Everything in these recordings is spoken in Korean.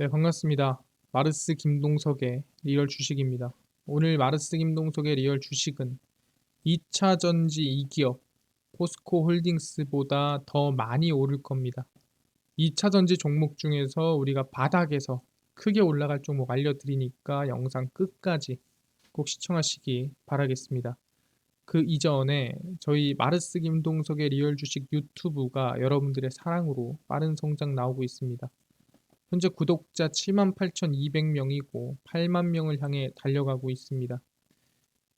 네, 반갑습니다. 마르스 김동석의 리얼 주식입니다. 오늘 마르스 김동석의 리얼 주식은 2차 전지 2기업 포스코 홀딩스보다 더 많이 오를 겁니다. 2차 전지 종목 중에서 우리가 바닥에서 크게 올라갈 종목 알려드리니까 영상 끝까지 꼭 시청하시기 바라겠습니다. 그 이전에 저희 마르스 김동석의 리얼 주식 유튜브가 여러분들의 사랑으로 빠른 성장 나오고 있습니다. 현재 구독자 78,200명이고 8만 명을 향해 달려가고 있습니다.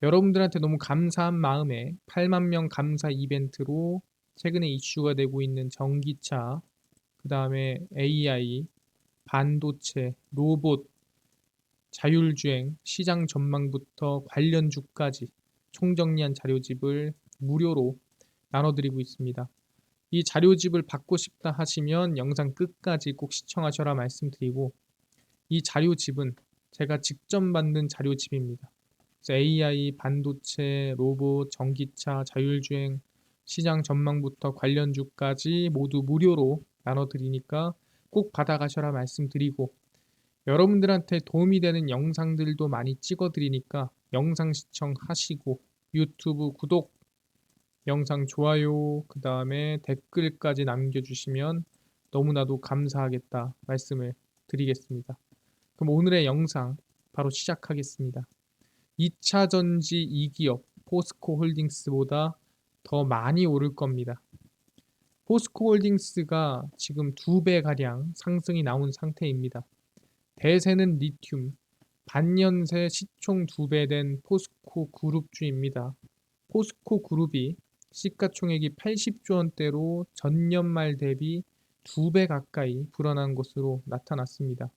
여러분들한테 너무 감사한 마음에 8만 명 감사 이벤트로 최근에 이슈가 되고 있는 전기차, 그 다음에 AI, 반도체, 로봇, 자율주행, 시장 전망부터 관련 주까지 총정리한 자료집을 무료로 나눠드리고 있습니다. 이 자료집을 받고 싶다 하시면 영상 끝까지 꼭 시청하셔라 말씀드리고 이 자료집은 제가 직접 만든 자료집입니다. AI, 반도체, 로봇, 전기차, 자율주행, 시장 전망부터 관련 주까지 모두 무료로 나눠드리니까 꼭 받아가셔라 말씀드리고 여러분들한테 도움이 되는 영상들도 많이 찍어드리니까 영상 시청하시고 유튜브 구독 영상 좋아요, 그 다음에 댓글까지 남겨주시면 너무나도 감사하겠다 말씀을 드리겠습니다. 그럼 오늘의 영상 바로 시작하겠습니다. 2차 전지 2기업 포스코 홀딩스보다 더 많이 오를 겁니다. 포스코 홀딩스가 지금 두 배가량 상승이 나온 상태입니다. 대세는 리튬, 반년새 시총 두 배 된 포스코 그룹주입니다. 포스코 그룹이 시가총액이 80조 원대로 전년 말 대비 2배 가까이 불어난 것으로 나타났습니다.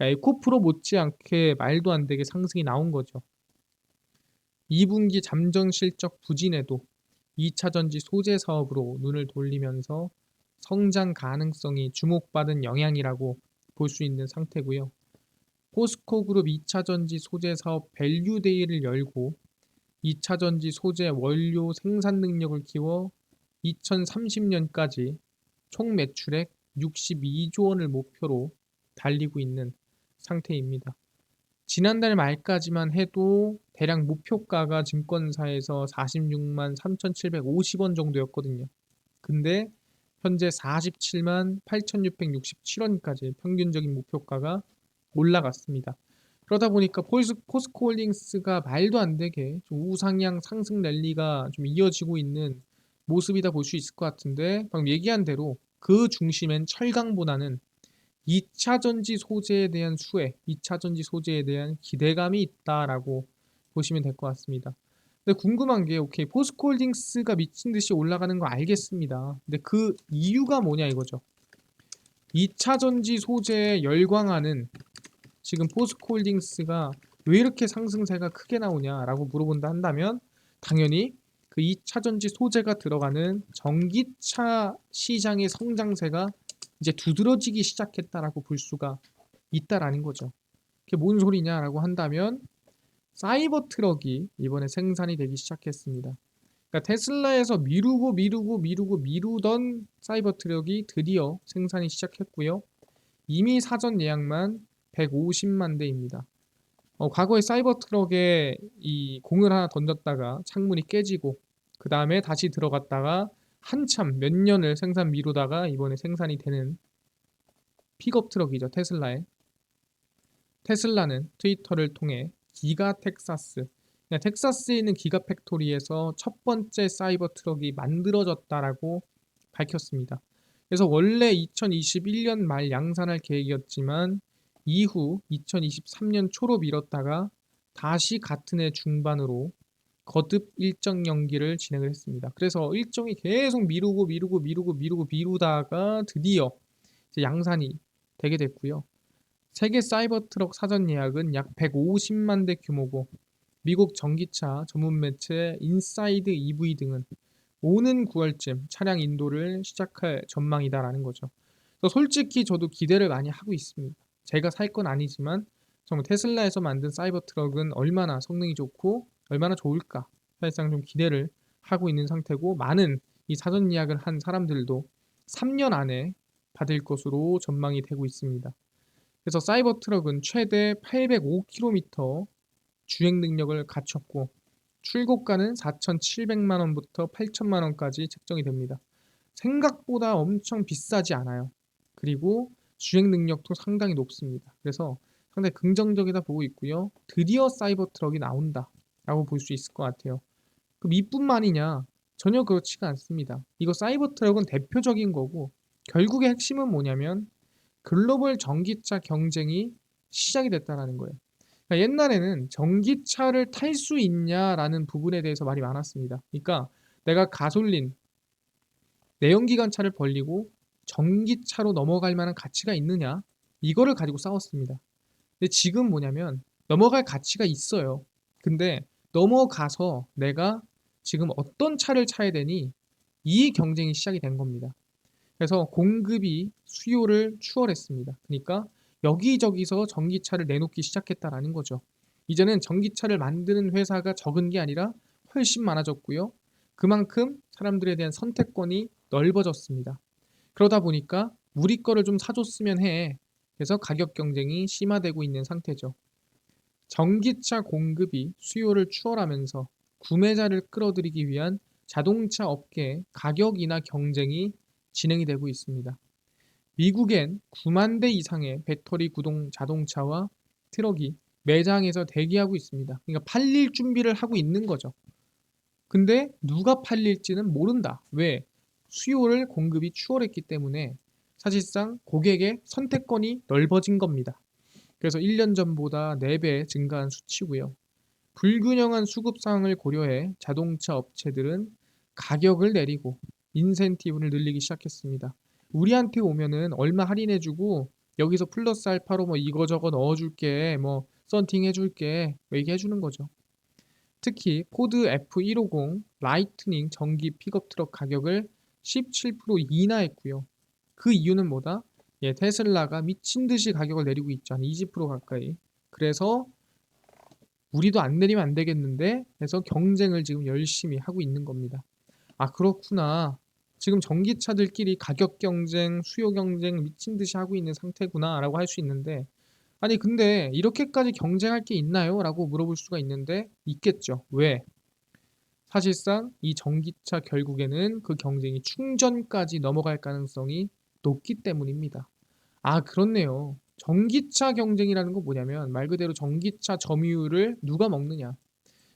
에코프로 못지않게 말도 안 되게 상승이 나온 거죠. 2분기 잠정 실적 부진에도 2차 전지 소재 사업으로 눈을 돌리면서 성장 가능성이 주목받은 영향이라고 볼 수 있는 상태고요. 포스코 그룹 2차 전지 소재 사업 밸류데이를 열고 2차 전지 소재 원료 생산 능력을 키워 2030년까지 총 매출액 62조 원을 목표로 달리고 있는 상태입니다. 지난달 말까지만 해도 대략 목표가가 증권사에서 46만 3,750원 정도였거든요. 근데 현재 47만 8,667원까지 평균적인 목표가가 올라갔습니다. 그러다 보니까 포스, 포스코 홀딩스가 말도 안 되게 좀 우상향 상승 랠리가 좀 이어지고 있는 모습이다 볼 수 있을 것 같은데 방금 얘기한 대로 그 중심엔 철강보다는 2차 전지 소재에 대한 수혜, 2차 전지 소재에 대한 기대감이 있다라고 보시면 될 것 같습니다. 근데 궁금한 게 오케이 포스코 홀딩스가 미친 듯이 올라가는 거 알겠습니다. 근데 그 이유가 뭐냐 이거죠. 2차 전지 소재에 열광하는 지금 포스코홀딩스가 왜 이렇게 상승세가 크게 나오냐라고 물어본다 한다면 당연히 그 2차 전지 소재가 들어가는 전기차 시장의 성장세가 이제 두드러지기 시작했다라고 볼 수가 있다라는 거죠. 그게 뭔 소리냐라고 한다면 사이버 트럭이 이번에 생산이 되기 시작했습니다. 그러니까 테슬라에서 미루고 미루고 미루고 미루던 사이버 트럭이 드디어 생산이 시작했고요. 이미 사전 예약만 150만 대입니다. 어, 과거에 사이버 트럭에 이 공을 하나 던졌다가 창문이 깨지고 그 다음에 다시 들어갔다가 한참 몇 년을 생산 미루다가 이번에 생산이 되는 픽업 트럭이죠 테슬라의 테슬라는 트위터를 통해 기가 텍사스 텍사스에 있는 기가 팩토리에서 첫 번째 사이버 트럭이 만들어졌다라고 밝혔습니다. 그래서 원래 2021년 말 양산할 계획이었지만 이후 2023년 초로 미뤘다가 다시 같은 해 중반으로 거듭 일정 연기를 진행을 했습니다. 그래서 일정이 계속 미루고 미루고 미루고 미루고 미루다가 드디어 양산이 되게 됐고요. 세계 사이버 트럭 사전 예약은 약 150만 대 규모고 미국 전기차 전문 매체 인사이드 EV 등은 오는 9월쯤 차량 인도를 시작할 전망이다라는 거죠. 솔직히 저도 기대를 많이 하고 있습니다. 제가 살 건 아니지만 정말 테슬라에서 만든 사이버 트럭은 얼마나 성능이 좋고 얼마나 좋을까 사실상 좀 기대를 하고 있는 상태고 많은 이 사전 예약을 한 사람들도 3년 안에 받을 것으로 전망이 되고 있습니다. 그래서 사이버 트럭은 최대 805km 주행 능력을 갖췄고 출고가는 4,700만 원부터 8천만 원까지 책정이 됩니다. 생각보다 엄청 비싸지 않아요. 그리고 주행 능력도 상당히 높습니다. 그래서 상당히 긍정적이다 보고 있고요. 드디어 사이버 트럭이 나온다라고 볼 수 있을 것 같아요. 그럼 이뿐만이냐? 전혀 그렇지가 않습니다. 이거 사이버 트럭은 대표적인 거고 결국의 핵심은 뭐냐면 글로벌 전기차 경쟁이 시작이 됐다라는 거예요. 그러니까 옛날에는 전기차를 탈 수 있냐라는 부분에 대해서 말이 많았습니다. 그러니까 내가 가솔린 내연기관 차를 벌리고 전기차로 넘어갈 만한 가치가 있느냐 이거를 가지고 싸웠습니다. 근데 지금 뭐냐면 넘어갈 가치가 있어요. 근데 넘어가서 내가 지금 어떤 차를 차야 되니 이 경쟁이 시작이 된 겁니다. 그래서 공급이 수요를 추월했습니다. 그러니까 여기저기서 전기차를 내놓기 시작했다라는 거죠. 이제는 전기차를 만드는 회사가 적은 게 아니라 훨씬 많아졌고요. 그만큼 사람들에 대한 선택권이 넓어졌습니다. 그러다 보니까 우리 거를 좀 사줬으면 해. 그래서 가격 경쟁이 심화되고 있는 상태죠. 전기차 공급이 수요를 추월하면서 구매자를 끌어들이기 위한 자동차 업계의 가격 인하 경쟁이 진행이 되고 있습니다. 미국엔 9만 대 이상의 배터리 구동 자동차와 트럭이 매장에서 대기하고 있습니다. 그러니까 팔릴 준비를 하고 있는 거죠. 근데 누가 팔릴지는 모른다. 왜? 수요를 공급이 추월했기 때문에 사실상 고객의 선택권이 넓어진 겁니다. 그래서 1년 전보다 4배 증가한 수치고요. 불균형한 수급 상황을 고려해 자동차 업체들은 가격을 내리고 인센티브를 늘리기 시작했습니다. 우리한테 오면은 얼마 할인해주고 여기서 플러스 알파로 뭐 이거저거 넣어줄게 뭐 썬팅 해줄게 뭐 얘기해주는 거죠. 특히 포드 F150 라이트닝 전기 픽업 트럭 가격을 17% 인하했고요. 그 이유는 뭐다? 예, 테슬라가 미친 듯이 가격을 내리고 있죠. 한 20% 가까이. 그래서 우리도 안 내리면 안 되겠는데 해서 경쟁을 지금 열심히 하고 있는 겁니다. 아, 그렇구나. 지금 전기차들끼리 가격 경쟁, 수요 경쟁 미친 듯이 하고 있는 상태구나라고 할 수 있는데 아니 근데 이렇게까지 경쟁할 게 있나요? 라고 물어볼 수가 있는데 있겠죠. 왜? 사실상 이 전기차 결국에는 그 경쟁이 충전까지 넘어갈 가능성이 높기 때문입니다. 아, 그렇네요. 전기차 경쟁이라는 거 뭐냐면 말 그대로 전기차 점유율을 누가 먹느냐.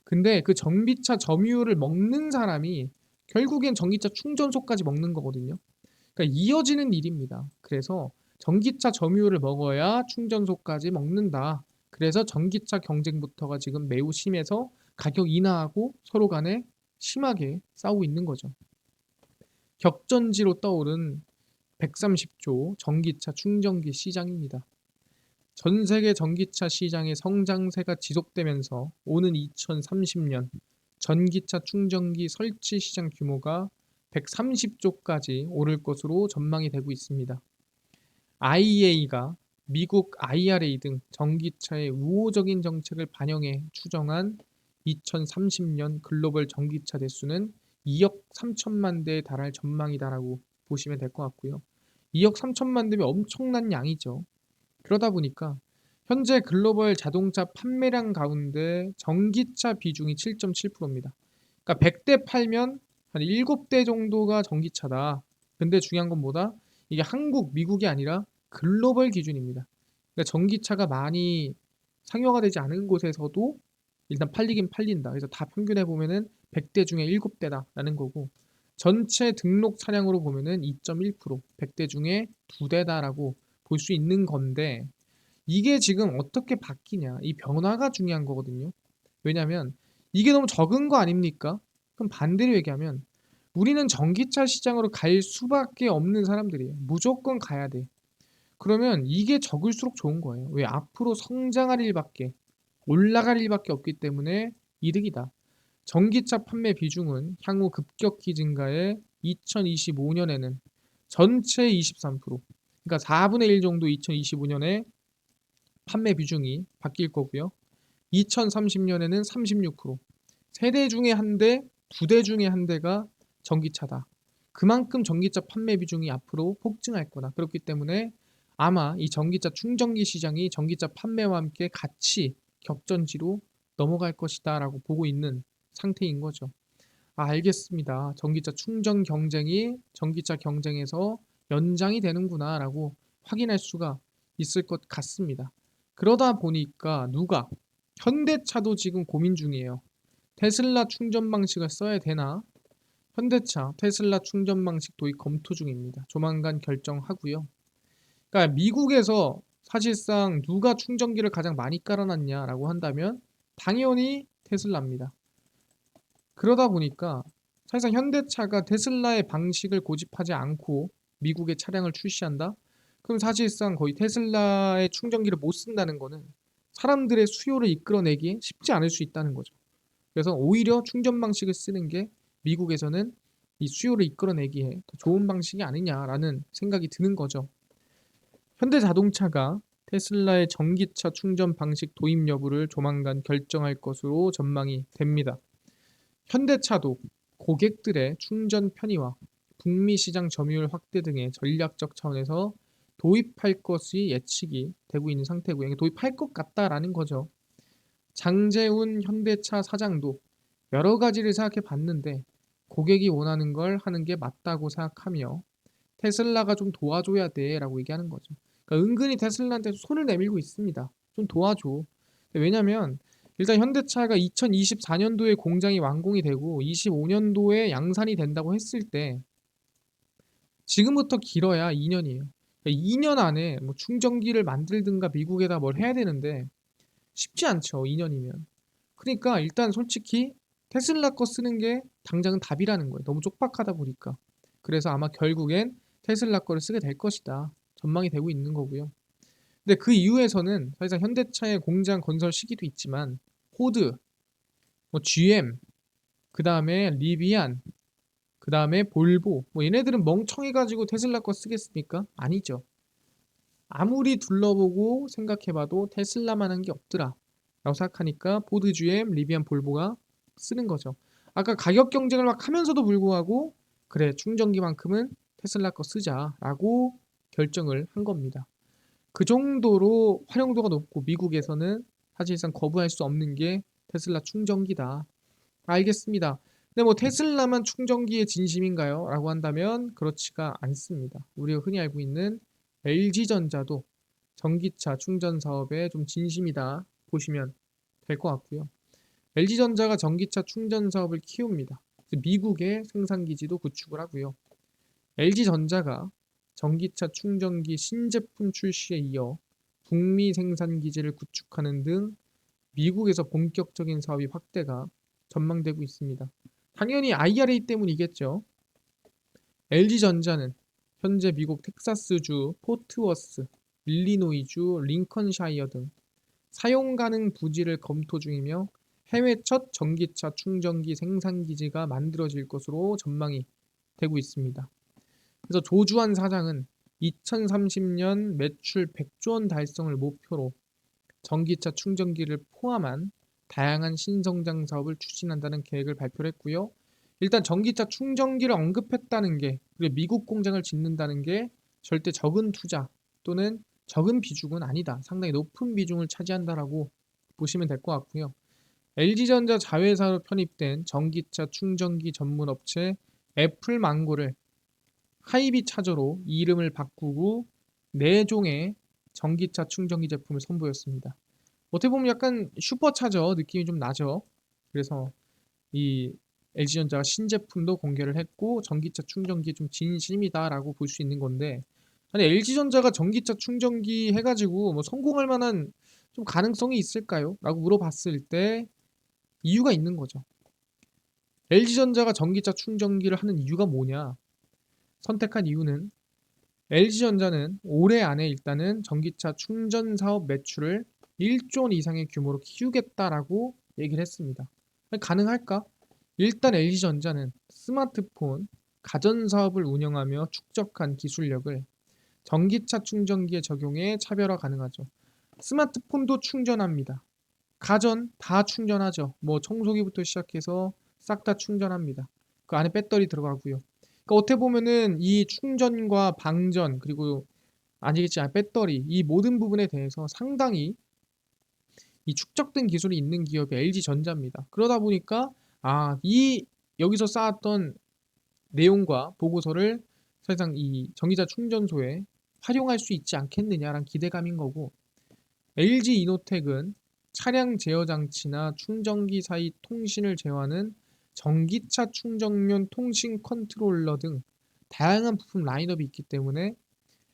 근데 그 전기차 점유율을 먹는 사람이 결국엔 전기차 충전소까지 먹는 거거든요. 그러니까 이어지는 일입니다. 그래서 전기차 점유율을 먹어야 충전소까지 먹는다. 그래서 전기차 경쟁부터가 지금 매우 심해서 가격 인하하고 서로 간에 심하게 싸우고 있는 거죠. 격전지로 떠오른 130조 전기차 충전기 시장입니다. 전 세계 전기차 시장의 성장세가 지속되면서 오는 2030년 전기차 충전기 설치 시장 규모가 130조까지 오를 것으로 전망이 되고 있습니다. IEA가 미국 IRA 등 전기차의 우호적인 정책을 반영해 추정한 2030년 글로벌 전기차 대수는 2억 3천만 대에 달할 전망이다라고 보시면 될 것 같고요. 2억 3천만 대면 엄청난 양이죠. 그러다 보니까 현재 글로벌 자동차 판매량 가운데 전기차 비중이 7.7%입니다. 그러니까 100대 팔면 한 7대 정도가 전기차다. 근데 중요한 건 뭐다? 이게 한국, 미국이 아니라 글로벌 기준입니다. 그러니까 전기차가 많이 상용화 되지 않은 곳에서도 일단 팔리긴 팔린다. 그래서 다 평균해 보면은 100대 중에 7대다라는 거고 전체 등록 차량으로 보면은 2.1% 100대 중에 2대다라고 볼 수 있는 건데 이게 지금 어떻게 바뀌냐 이 변화가 중요한 거거든요. 왜냐하면 이게 너무 적은 거 아닙니까? 그럼 반대로 얘기하면 우리는 전기차 시장으로 갈 수밖에 없는 사람들이에요. 무조건 가야 돼. 그러면 이게 적을수록 좋은 거예요. 왜 앞으로 성장할 일밖에 올라갈 일밖에 없기 때문에 이득이다. 전기차 판매 비중은 향후 급격히 증가해 2025년에는 전체 23%, 그러니까 4분의 1 정도 2025년에 판매 비중이 바뀔 거고요. 2030년에는 36%, 세대 중에 한 대, 두 대 중에 한 대가 전기차다. 그만큼 전기차 판매 비중이 앞으로 폭증할 거다. 그렇기 때문에 아마 이 전기차 충전기 시장이 전기차 판매와 함께 같이 격전지로 넘어갈 것이다 라고 보고 있는 상태인 거죠. 아, 알겠습니다. 전기차 충전 경쟁이 전기차 경쟁에서 연장이 되는구나 라고 확인할 수가 있을 것 같습니다. 그러다 보니까 누가 현대차도 지금 고민 중이에요. 테슬라 충전 방식을 써야 되나? 현대차 테슬라 충전 방식 도입 검토 중입니다. 조만간 결정하고요. 그러니까 미국에서 사실상 누가 충전기를 가장 많이 깔아놨냐라고 한다면 당연히 테슬라입니다. 그러다 보니까 사실상 현대차가 테슬라의 방식을 고집하지 않고 미국의 차량을 출시한다? 그럼 사실상 거의 테슬라의 충전기를 못 쓴다는 거는 사람들의 수요를 이끌어내기 쉽지 않을 수 있다는 거죠. 그래서 오히려 충전 방식을 쓰는 게 미국에서는 이 수요를 이끌어내기에 더 좋은 방식이 아니냐라는 생각이 드는 거죠. 현대자동차가 테슬라의 전기차 충전 방식 도입 여부를 조만간 결정할 것으로 전망이 됩니다. 현대차도 고객들의 충전 편의와 북미 시장 점유율 확대 등의 전략적 차원에서 도입할 것이 예측이 되고 있는 상태고요. 도입할 것 같다라는 거죠. 장재훈 현대차 사장도 여러 가지를 생각해 봤는데 고객이 원하는 걸 하는 게 맞다고 생각하며 테슬라가 좀 도와줘야 돼 라고 얘기하는 거죠. 그러니까 은근히 테슬라한테 손을 내밀고 있습니다. 좀 도와줘. 왜냐면 일단 현대차가 2024년도에 공장이 완공이 되고 25년도에 양산이 된다고 했을 때 지금부터 길어야 2년이에요. 그러니까 2년 안에 뭐 충전기를 만들든가 미국에다 뭘 해야 되는데 쉽지 않죠. 2년이면. 그러니까 일단 솔직히 테슬라 거 쓰는 게 당장은 답이라는 거예요. 너무 쪽박하다 보니까. 그래서 아마 결국엔 테슬라 거를 쓰게 될 것이다. 전망이 되고 있는 거고요. 근데 그 이후에서는 사실상 현대차의 공장 건설 시기도 있지만 호드, 뭐 GM, 그 다음에 리비안, 그 다음에 볼보, 뭐 얘네들은 멍청해가지고 테슬라 거 쓰겠습니까? 아니죠. 아무리 둘러보고 생각해봐도 테슬라만 한 게 없더라. 라고 생각하니까 포드, GM, 리비안, 볼보가 쓰는 거죠. 아까 가격 경쟁을 막 하면서도 불구하고 그래 충전기만큼은 테슬라 거 쓰자라고 결정을 한 겁니다. 그 정도로 활용도가 높고 미국에서는 사실상 거부할 수 없는 게 테슬라 충전기다. 알겠습니다. 근데 뭐 테슬라만 충전기의 진심인가요? 라고 한다면 그렇지가 않습니다. 우리가 흔히 알고 있는 LG전자도 전기차 충전 사업에 좀 진심이다 보시면 될 것 같고요. LG전자가 전기차 충전 사업을 키웁니다. 미국의 생산기지도 구축을 하고요. LG전자가 전기차 충전기 신제품 출시에 이어 북미 생산 기지를 구축하는 등 미국에서 본격적인 사업이 확대가 전망되고 있습니다. 당연히 IRA 때문이겠죠. LG전자는 현재 미국 텍사스주 포트워스, 일리노이주 링컨샤이어 등 사용 가능 부지를 검토 중이며 해외 첫 전기차 충전기 생산 기지가 만들어질 것으로 전망이 되고 있습니다. 그래서 조주환 사장은 2030년 매출 100조 원 달성을 목표로 전기차 충전기를 포함한 다양한 신성장 사업을 추진한다는 계획을 발표를 했고요. 일단 전기차 충전기를 언급했다는 게 그리고 미국 공장을 짓는다는 게 절대 적은 투자 또는 적은 비중은 아니다. 상당히 높은 비중을 차지한다라고 보시면 될 것 같고요. LG전자 자회사로 편입된 전기차 충전기 전문 업체 애플망고를 하이비 차저로 이름을 바꾸고 4종의 전기차 충전기 제품을 선보였습니다. 어떻게 보면 약간 슈퍼차저 느낌이 좀 나죠. 그래서 이 LG전자가 신제품도 공개를 했고 전기차 충전기 좀 진심이다라고 볼 수 있는 건데 아니 LG전자가 전기차 충전기 해가지고 뭐 성공할 만한 좀 가능성이 있을까요? 라고 물어봤을 때 이유가 있는 거죠. LG전자가 전기차 충전기를 하는 이유가 뭐냐? 선택한 이유는 LG전자는 올해 안에 일단은 전기차 충전 사업 매출을 1조 원 이상의 규모로 키우겠다라고 얘기를 했습니다. 가능할까? 일단 LG전자는 스마트폰, 가전 사업을 운영하며 축적한 기술력을 전기차 충전기에 적용해 차별화 가능하죠. 스마트폰도 충전합니다. 가전 다 충전하죠. 뭐 청소기부터 시작해서 싹 다 충전합니다. 그 안에 배터리 들어가고요. 그러니까 어떻게 보면은 이 충전과 방전 그리고 아니겠지, 아, 배터리 이 모든 부분에 대해서 상당히 이 축적된 기술이 있는 기업이 LG전자입니다. 그러다 보니까 아, 이 여기서 쌓았던 내용과 보고서를 사실상 이 전기자 충전소에 활용할 수 있지 않겠느냐라는 기대감인 거고 LG 이노텍은 차량 제어 장치나 충전기 사이 통신을 제어하는 전기차 충전용 통신 컨트롤러 등 다양한 부품 라인업이 있기 때문에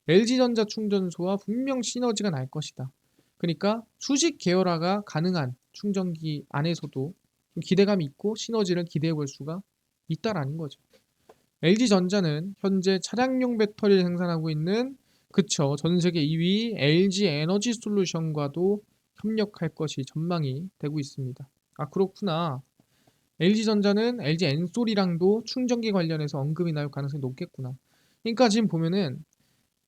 LG전자 충전소와 분명 시너지가 날 것이다. 그러니까 수직 계열화가 가능한 충전기 안에서도 좀 기대감이 있고 시너지를 기대해 볼 수가 있다라는 거죠. LG전자는 현재 차량용 배터리를 생산하고 있는 그쵸 전 세계 2위 LG 에너지 솔루션과도 협력할 것이 전망이 되고 있습니다. 아 그렇구나. LG전자는 LG 엔솔이랑도 충전기 관련해서 언급이 나올 가능성이 높겠구나. 그러니까 지금 보면은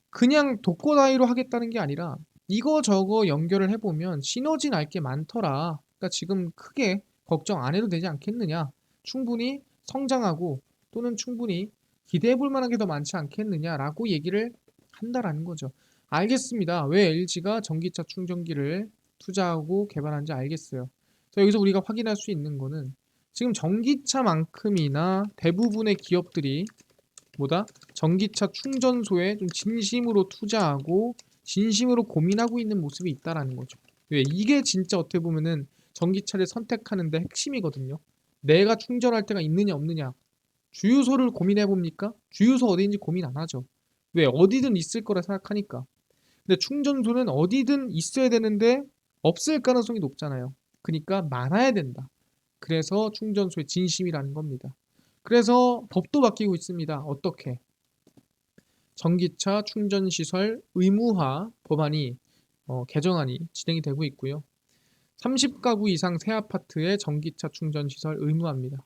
그냥 독고다이로 하겠다는 게 아니라 이거 저거 연결을 해보면 시너지 날 게 많더라. 그러니까 지금 크게 걱정 안 해도 되지 않겠느냐. 충분히 성장하고 또는 충분히 기대해 볼 만한 게 더 많지 않겠느냐라고 얘기를 한다라는 거죠. 알겠습니다. 왜 LG가 전기차 충전기를 투자하고 개발한지 알겠어요. 자, 여기서 우리가 확인할 수 있는 거는 지금 전기차만큼이나 대부분의 기업들이 뭐다? 전기차 충전소에 좀 진심으로 투자하고 진심으로 고민하고 있는 모습이 있다라는 거죠. 왜? 이게 진짜 어떻게 보면은 전기차를 선택하는데 핵심이거든요. 내가 충전할 때가 있느냐 없느냐. 주유소를 고민해 봅니까? 주유소 어디인지 고민 안 하죠. 왜? 어디든 있을 거라 생각하니까. 근데 충전소는 어디든 있어야 되는데 없을 가능성이 높잖아요. 그러니까 많아야 된다. 그래서 충전소의 진심이라는 겁니다. 그래서 법도 바뀌고 있습니다. 어떻게? 전기차 충전 시설 의무화 법안이 어, 개정안이 진행이 되고 있고요. 30가구 이상 새 아파트에 전기차 충전 시설 의무화입니다.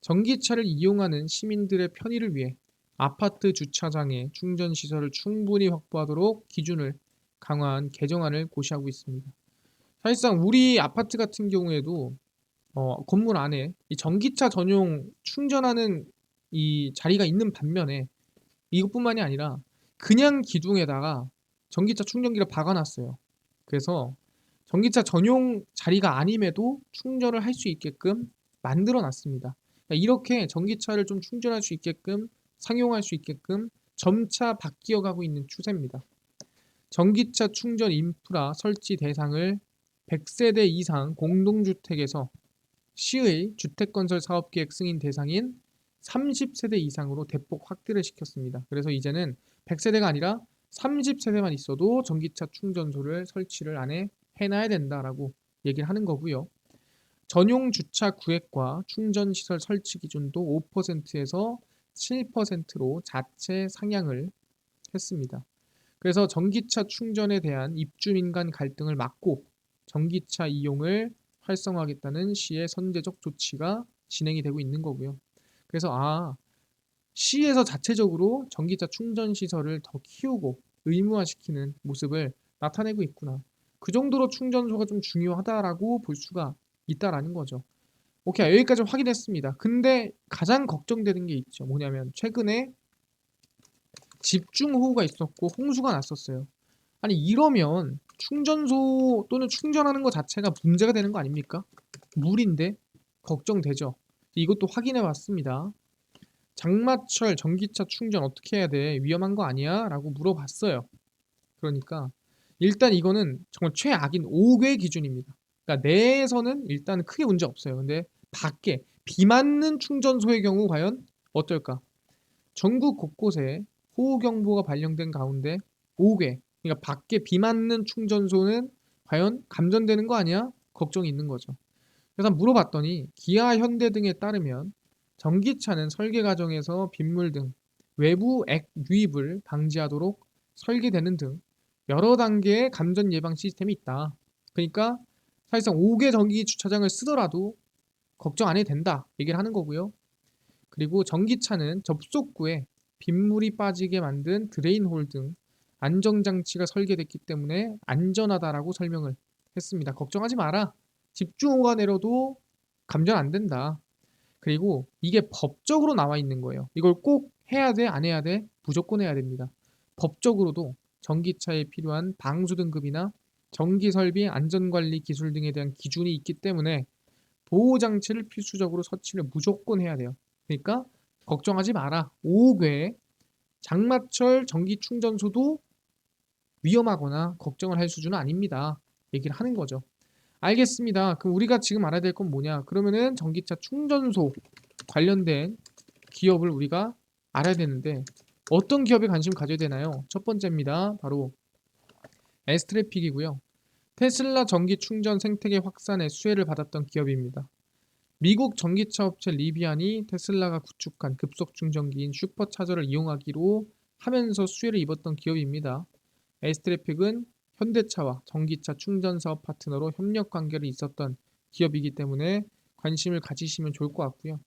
전기차를 이용하는 시민들의 편의를 위해 아파트 주차장에 충전 시설을 충분히 확보하도록 기준을 강화한 개정안을 고시하고 있습니다. 사실상 우리 아파트 같은 경우에도 어, 건물 안에 이 전기차 전용 충전하는 이 자리가 있는 반면에 이것뿐만이 아니라 그냥 기둥에다가 전기차 충전기를 박아놨어요. 그래서 전기차 전용 자리가 아님에도 충전을 할 수 있게끔 만들어 놨습니다. 그러니까 이렇게 전기차를 좀 충전할 수 있게끔 상용할 수 있게끔 점차 바뀌어 가고 있는 추세입니다. 전기차 충전 인프라 설치 대상을 100세대 이상 공동주택에서 시의 주택건설 사업계획 승인 대상인 30세대 이상으로 대폭 확대를 시켰습니다. 그래서 이제는 100세대가 아니라 30세대만 있어도 전기차 충전소를 설치를 안에 해놔야 된다라고 얘기를 하는 거고요. 전용 주차 구획과 충전 시설 설치 기준도 5%에서 7%로 자체 상향을 했습니다. 그래서 전기차 충전에 대한 입주민 간 갈등을 막고 전기차 이용을 활성화하겠다는 시의 선제적 조치가 진행이 되고 있는 거고요. 그래서 아 시에서 자체적으로 전기차 충전 시설을 더 키우고 의무화시키는 모습을 나타내고 있구나. 그 정도로 충전소가 좀 중요하다라고 볼 수가 있다라는 거죠. 오케이 여기까지 확인했습니다. 근데 가장 걱정되는 게 있죠. 뭐냐면 최근에 집중호우가 있었고 홍수가 났었어요. 아니 이러면 충전소 또는 충전하는 것 자체가 문제가 되는 거 아닙니까? 물인데 걱정되죠. 이것도 확인해 봤습니다. 장마철 전기차 충전 어떻게 해야 돼? 위험한 거 아니야? 라고 물어봤어요. 그러니까 일단 이거는 정말 최악인 5궤 기준입니다. 그러니까 내에서는 일단 크게 문제 없어요. 근데 밖에 비 맞는 충전소의 경우 과연 어떨까? 전국 곳곳에 호우경보가 발령된 가운데 5개 그러니까 밖에 비 맞는 충전소는 과연 감전되는 거 아니야? 걱정이 있는 거죠. 그래서 물어봤더니 기아, 현대 등에 따르면 전기차는 설계 과정에서 빗물 등 외부 액 유입을 방지하도록 설계되는 등 여러 단계의 감전 예방 시스템이 있다. 그러니까 사실상 5개 전기 주차장을 쓰더라도 걱정 안 해도 된다 얘기를 하는 거고요. 그리고 전기차는 접속구에 빗물이 빠지게 만든 드레인홀 등 안정장치가 설계됐기 때문에 안전하다라고 설명을 했습니다. 걱정하지 마라. 집중호가 내려도 감전 안 된다. 그리고 이게 법적으로 나와 있는 거예요. 이걸 꼭 해야 돼, 안 해야 돼? 무조건 해야 됩니다. 법적으로도 전기차에 필요한 방수 등급이나 전기 설비 안전관리 기술 등에 대한 기준이 있기 때문에 보호 장치를 필수적으로 설치를 무조건 해야 돼요. 그러니까 걱정하지 마라. 5궤 장마철 전기 충전소도 위험하거나 걱정을 할 수준은 아닙니다. 얘기를 하는 거죠. 알겠습니다. 그럼 우리가 지금 알아야 될 건 뭐냐? 그러면은 전기차 충전소 관련된 기업을 우리가 알아야 되는데 어떤 기업에 관심 가져야 되나요? 첫 번째입니다. 바로 에스트래픽이고요. 테슬라 전기 충전 생태계 확산에 수혜를 받았던 기업입니다. 미국 전기차 업체 리비안이 테슬라가 구축한 급속 충전기인 슈퍼차저를 이용하기로 하면서 수혜를 입었던 기업입니다. 에스트래픽은 현대차와 전기차 충전 사업 파트너로 협력 관계를 있었던 기업이기 때문에 관심을 가지시면 좋을 것 같고요.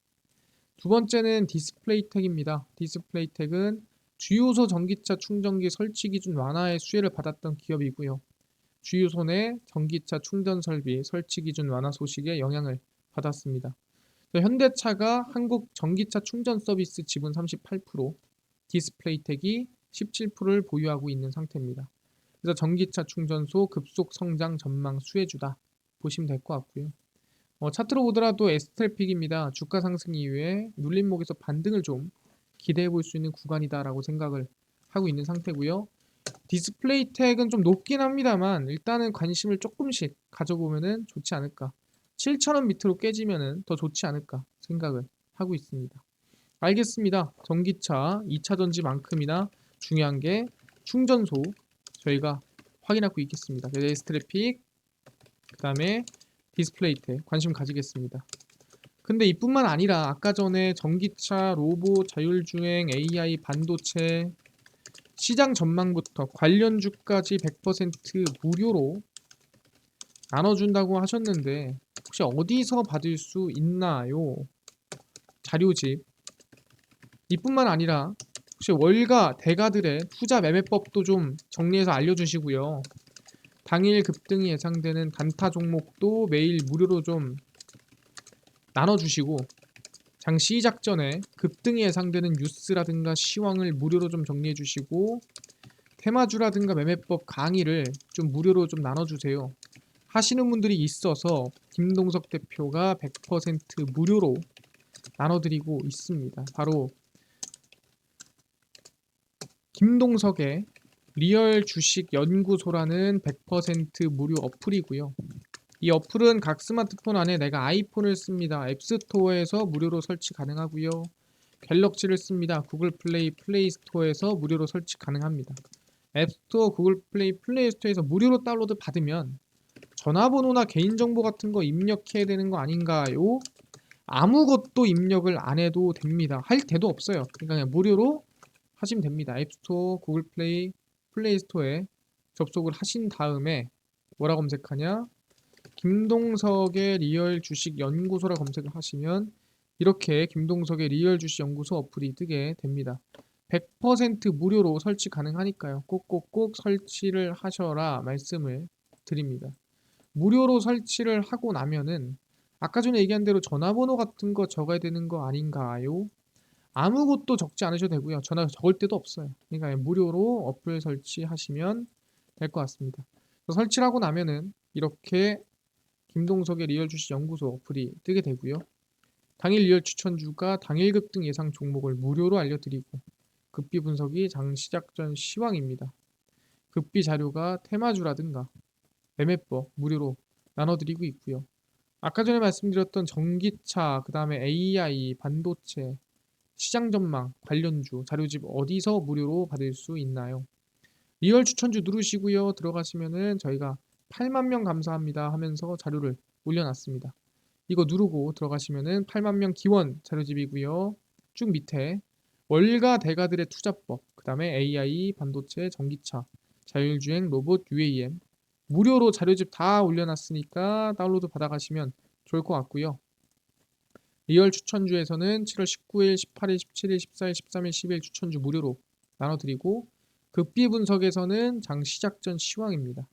두 번째는 디스플레이텍입니다. 디스플레이텍은 주유소 전기차 충전기 설치 기준 완화의 수혜를 받았던 기업이고요. 주유소 내 전기차 충전 설비 설치 기준 완화 소식에 영향을 받았습니다. 현대차가 한국 전기차 충전 서비스 지분 38%, 디스플레이텍이 17%를 보유하고 있는 상태입니다. 그래서 전기차 충전소 급속 성장 전망 수혜주다 보시면 될 것 같고요. 어, 차트로 보더라도 에스텔픽입니다. 주가 상승 이후에 눌림목에서 반등을 좀 기대해 볼 수 있는 구간이다라고 생각을 하고 있는 상태고요. 디스플레이 텍은 좀 높긴 합니다만 일단은 관심을 조금씩 가져보면은 좋지 않을까. 7,000원 밑으로 깨지면은 더 좋지 않을까 생각을 하고 있습니다. 알겠습니다. 전기차 2차 전지만큼이나 중요한 게 충전소 저희가 확인하고 있겠습니다. 레이스 트래픽 그 다음에 디스플레이 텍 관심 가지겠습니다. 근데 이뿐만 아니라 아까 전에 전기차, 로봇, 자율주행, AI, 반도체 시장 전망부터 관련주까지 100% 무료로 나눠준다고 하셨는데 혹시 어디서 받을 수 있나요? 자료집 이뿐만 아니라 혹시 월가 대가들의 투자 매매법도 좀 정리해서 알려주시고요. 당일 급등이 예상되는 단타 종목도 매일 무료로 좀 나눠주시고 장 시작 전에 급등이 예상되는 뉴스라든가 시황을 무료로 좀 정리해 주시고 테마주라든가 매매법 강의를 좀 무료로 좀 나눠주세요. 하시는 분들이 있어서 김동석 대표가 100% 무료로 나눠드리고 있습니다. 바로 김동석의 리얼 주식 연구소라는 100% 무료 어플이고요. 이 어플은 각 스마트폰 안에 내가 아이폰을 씁니다. 앱스토어에서 무료로 설치 가능하고요. 갤럭시를 씁니다. 구글 플레이, 플레이 스토어에서 무료로 설치 가능합니다. 앱스토어, 구글 플레이, 플레이 스토어에서 무료로 다운로드 받으면 전화번호나 개인정보 같은 거 입력해야 되는 거 아닌가요? 아무것도 입력을 안 해도 됩니다. 할 때도 없어요. 그러니까 그냥 무료로 하시면 됩니다. 앱스토어, 구글 플레이, 플레이 스토어에 접속을 하신 다음에 뭐라 검색하냐? 김동석의 리얼 주식 연구소라 검색을 하시면 이렇게 김동석의 리얼 주식 연구소 어플이 뜨게 됩니다. 100% 무료로 설치 가능하니까요. 꼭꼭꼭 설치를 하셔라 말씀을 드립니다. 무료로 설치를 하고 나면은 아까 전에 얘기한 대로 전화번호 같은 거 적어야 되는 거 아닌가요? 아무것도 적지 않으셔도 되고요. 전화 적을 때도 없어요. 그러니까 무료로 어플 설치하시면 될 것 같습니다. 설치를 하고 나면은 이렇게 김동석의 리얼 주식 연구소 어플이 뜨게 되고요. 당일 리얼 추천주가 당일 급등 예상 종목을 무료로 알려드리고 급비 분석이 장 시작 전 시황입니다. 급비 자료가 테마주라든가 매매법 무료로 나눠드리고 있고요. 아까 전에 말씀드렸던 전기차, 그 다음에 AI, 반도체, 시장 전망, 관련주, 자료집 어디서 무료로 받을 수 있나요? 리얼 추천주 누르시고요. 들어가시면은 저희가 8만 명 감사합니다 하면서 자료를 올려놨습니다. 이거 누르고 들어가시면은 8만 명 기원 자료집이고요. 쭉 밑에 월가 대가들의 투자법, 그 다음에 AI, 반도체, 전기차, 자율주행, 로봇, UAM 무료로 자료집 다 올려놨으니까 다운로드 받아가시면 좋을 것 같고요. 리얼 추천주에서는 7월 19일, 18일, 17일, 14일, 13일, 10일 추천주 무료로 나눠드리고 급비 분석에서는 장 시작 전 시황입니다.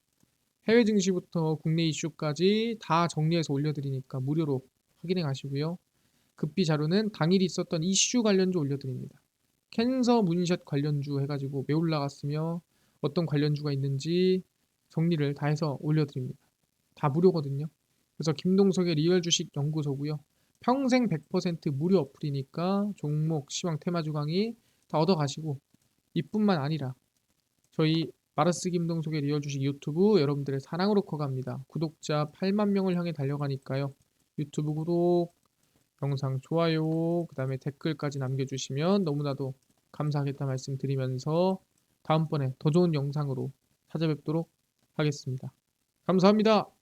해외 증시부터 국내 이슈까지 다 정리해서 올려드리니까 무료로 확인해 가시고요. 급비 자료는 당일 있었던 이슈 관련주 올려드립니다. 캔서 문샷 관련주 해가지고 매 올라갔으며 어떤 관련주가 있는지 정리를 다 해서 올려드립니다. 다 무료거든요. 그래서 김동석의 리얼 주식 연구소고요. 평생 100% 무료 어플이니까 종목, 시황, 테마주 강의 다 얻어가시고 이뿐만 아니라 저희 마르스 김동석의 리얼 주식 유튜브 여러분들의 사랑으로 커갑니다. 구독자 8만 명을 향해 달려가니까요. 유튜브 구독, 영상 좋아요, 그 다음에 댓글까지 남겨주시면 너무나도 감사하겠다 말씀드리면서 다음번에 더 좋은 영상으로 찾아뵙도록 하겠습니다. 감사합니다.